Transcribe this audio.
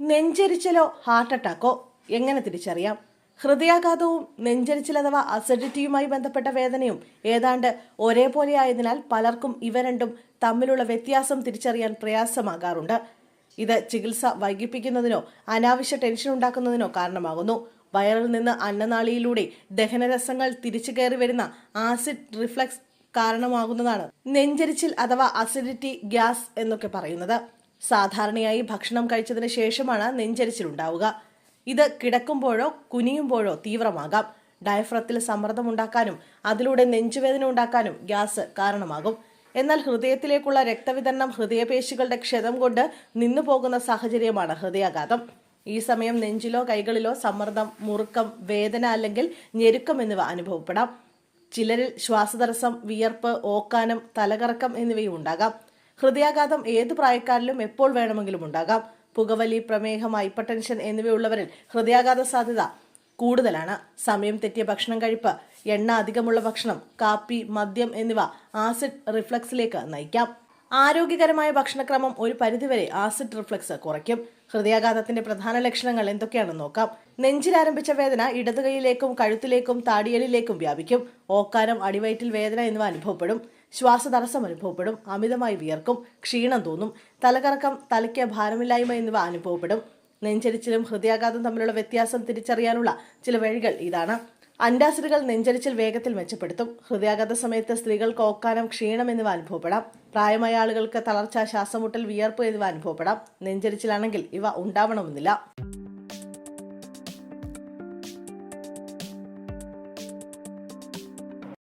നെഞ്ചരിച്ചിലോ heart അറ്റാക്കോ എങ്ങനെ തിരിച്ചറിയാം? ഹൃദയാഘാതവും നെഞ്ചരിച്ചിൽ അഥവാ അസിഡിറ്റിയുമായി ബന്ധപ്പെട്ട വേദനയും ഏതാണ്ട് ഒരേപോലെ ആയതിനാൽ പലർക്കും ഇവ രണ്ടും തമ്മിലുള്ള വ്യത്യാസം തിരിച്ചറിയാൻ പ്രയാസമാകാറുണ്ട്. ഇത് ചികിത്സ വൈകിപ്പിക്കുന്നതിനോ അനാവശ്യ ടെൻഷൻ ഉണ്ടാക്കുന്നതിനോ കാരണമാകുന്നു. വയറിൽ നിന്ന് അന്നനാളിയിലൂടെ ദഹനരസങ്ങൾ തിരിച്ചു കയറി വരുന്ന ആസിഡ് റിഫ്ലക്സ് കാരണമാകുന്നതാണ് നെഞ്ചരിച്ചിൽ അഥവാ അസിഡിറ്റി ഗ്യാസ് എന്നൊക്കെ പറയുന്നത്. സാധാരണയായി ഭക്ഷണം കഴിച്ചതിന് ശേഷമാണ് നെഞ്ചരിച്ചിലുണ്ടാവുക. ഇത് കിടക്കുമ്പോഴോ കുനിയുമ്പോഴോ തീവ്രമാകാം. ഡയഫ്രത്തിൽ സമ്മർദ്ദമുണ്ടാക്കാനും അതിലൂടെ നെഞ്ചുവേദന ഉണ്ടാക്കാനും ഗ്യാസ് കാരണമാകും. എന്നാൽ ഹൃദയത്തിലേക്കുള്ള രക്തവിതരണം ഹൃദയപേശികളുടെ ക്ഷതം കൊണ്ട് നിന്നു പോകുന്ന സാഹചര്യമാണ് ഹൃദയാഘാതം. ഈ സമയം നെഞ്ചിലോ കൈകളിലോ സമ്മർദ്ദം മുറുക്കം വേദന അല്ലെങ്കിൽ ഞെരുക്കം എന്നിവ അനുഭവപ്പെടാം. ചിലരിൽ ശ്വാസതടസ്സം വിയർപ്പ് ഓക്കാനം തലകറക്കം എന്നിവയും ഉണ്ടാകാം. ഹൃദയാഘാതം ഏത് പ്രായക്കാരിലും എപ്പോൾ വേണമെങ്കിലും ഉണ്ടാകാം. പുകവലി പ്രമേഹം ഹൈപ്പർടെൻഷൻ എന്നിവയുള്ളവരിൽ ഹൃദയാഘാത സാധ്യത കൂടുതലാണ്. സമയം തെറ്റിയ ഭക്ഷണം കഴിപ്പ് എണ്ണ അധികമുള്ള ഭക്ഷണം കാപ്പി മദ്യം എന്നിവ ആസിഡ് റിഫ്ലക്സിലേക്ക് നയിക്കാം. ആരോഗ്യകരമായ ഭക്ഷണക്രമം ഒരു പരിധിവരെ ആസിഡ് റിഫ്ലക്സ് കുറയ്ക്കും. ഹൃദയാഘാതത്തിന്റെ പ്രധാന ലക്ഷണങ്ങൾ എന്തൊക്കെയാണെന്ന് നോക്കാം. നെഞ്ചിൽ ആരംഭിച്ച വേദന ഇടതുകൈയിലേക്കും കഴുത്തിലേക്കും താടിയലിലേക്കും വ്യാപിക്കും. ഓക്കാനം അടിവയറ്റിൽ വേദന എന്നിവ അനുഭവപ്പെടും. ശ്വാസതടസ്സം അനുഭവപ്പെടും അമിതമായി വിയർക്കും ക്ഷീണം തോന്നും തലകറക്കം തലയ്ക്ക് ഭാരമില്ലായ്മ എന്നിവ അനുഭവപ്പെടും. നെഞ്ചരിച്ചിലും ഹൃദയാഘാതം തമ്മിലുള്ള വ്യത്യാസം തിരിച്ചറിയാനുള്ള ചില വഴികൾ ഇതാണ്. അന്റാസിഡുകൾ നെഞ്ചരിച്ചിൽ വേഗത്തിൽ മെച്ചപ്പെടുത്തും. ഹൃദയാഘാത സമയത്ത് സ്ത്രീകൾക്ക് ഓക്കാനം ക്ഷീണം എന്നിവ അനുഭവപ്പെടാം. പ്രായമായ ആളുകൾക്ക് തളർച്ച ശ്വാസമുട്ടൽ വിയർപ്പ് എന്നിവ അനുഭവപ്പെടാം. നെഞ്ചരിച്ചിലാണെങ്കിൽ ഇവ ഉണ്ടാവണമെന്നില്ല.